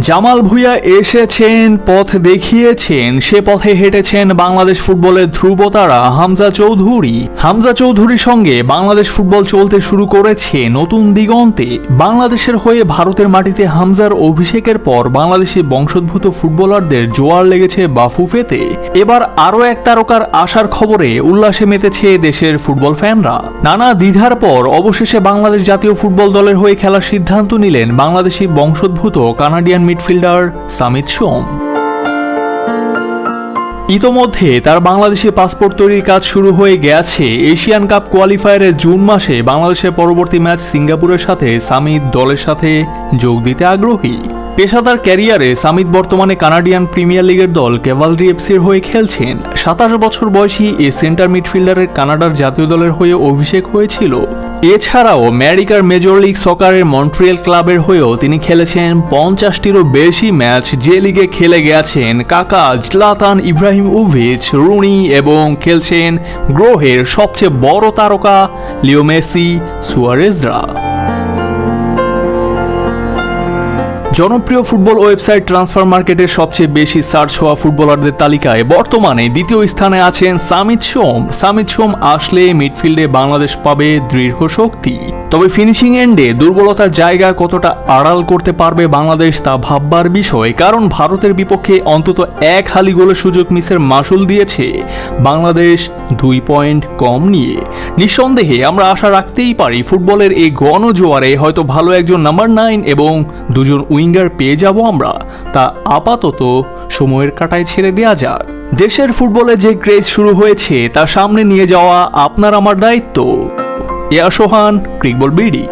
জামাল ভুঁইয়া এসেছেন, পথ দেখিয়েছেন, সে পথে হেঁটেছেন বাংলাদেশ ফুটবলের ধ্রুবতারা হামজা চৌধুরী। হামজা চৌধুরীর সঙ্গে বাংলাদেশ ফুটবল চলতে শুরু করেছে নতুন দিগন্তে। বাংলাদেশের হয়ে ভারতের মাটিতে হামজার অভিষেকের পর বাংলাদেশি বংশোদ্ভূত ফুটবলারদের জোয়ার লেগেছে বাফুফেতে। এবার আরও এক তারকার আসার খবরে উল্লাসে মেতেছে দেশের ফুটবল ফ্যানরা। নানা দ্বিধার পর অবশেষে বাংলাদেশ জাতীয় ফুটবল দলের হয়ে খেলার সিদ্ধান্ত নিলেন বাংলাদেশি বংশোদ্ভূত কানাডিয়ান মিডফিল্ডার সামিত সোম। ইতোমধ্যে তার বাংলাদেশে পাসপোর্ট তৈরির কাজ শুরু হয়ে গেছে এশিয়ান কাপ কোয়ালিফায়ারের জুন মাসে বাংলাদেশের পরবর্তী ম্যাচ সিঙ্গাপুরের সাথে সামিত দলের সাথে যোগ দিতে আগ্রহী। পেশাদার ক্যারিয়ারে সামিত বর্তমানে কানাডিয়ান প্রিমিয়ার লিগের দল কেভালরি এফসির হয়ে খেলছেন। সাতাশ বছর বয়সী এই সেন্টার মিডফিল্ডারের কানাডার জাতীয় দলের হয়ে অভিষেক হয়েছিল। এছাড়াও ম্যারিকার মেজর লিগ সকারের মন্ট্রিয়াল ক্লাবের হয়েও তিনি খেলেছেন পঞ্চাশটিরও বেশি ম্যাচ যে লিগে খেলে গেছেন কাকা জ্লাতান ইব্রাহিম উভিচ রুনি এবং খেলছেন গ্রহের সবচেয়ে বড় তারকা লিও মেসি সুয়ারেজরা। জনপ্রিয় ফুটবল ওয়েবসাইট ট্রান্সফার মার্কেটের সবচেয়ে বেশি সার্চ হওয়া ফুটবলারদের তালিকায় বর্তমানে দ্বিতীয় স্থানে আছেন সামিত সোম। সামিত সোম আসলে মিডফিল্ডে বাংলাদেশ পাবে দৃঢ় শক্তি। তবে ফিনিশিং এন্ডে দুর্বলতার জায়গা কতটা আড়াল করতে পারবে বাংলাদেশ তা ভাববার বিষয়। কারণ ভারতের বিপক্ষে অন্তত এক হালি গোলের সুযোগ মিসের মাসুল দিয়েছে। বাংলাদেশ দুই পয়েন্ট কম নিয়ে। নিঃসন্দেহে আমরা আশা রাখতেই পারি ফুটবলের এই গণজোয়ারে হয়তো ভালো একজন নাম্বার নাইন এবং দুজন উইঙ্গার পেয়ে যাব আমরা। তা আপাতত সময়ের কাটায় ছেড়ে দেওয়া যাক। দেশের ফুটবলে যে ক্রেজ শুরু হয়েছে, তা সামনে নিয়ে যাওয়া আপনার আমার দায়িত্ব। এয়া সোহান ক্রিকবল বিডি।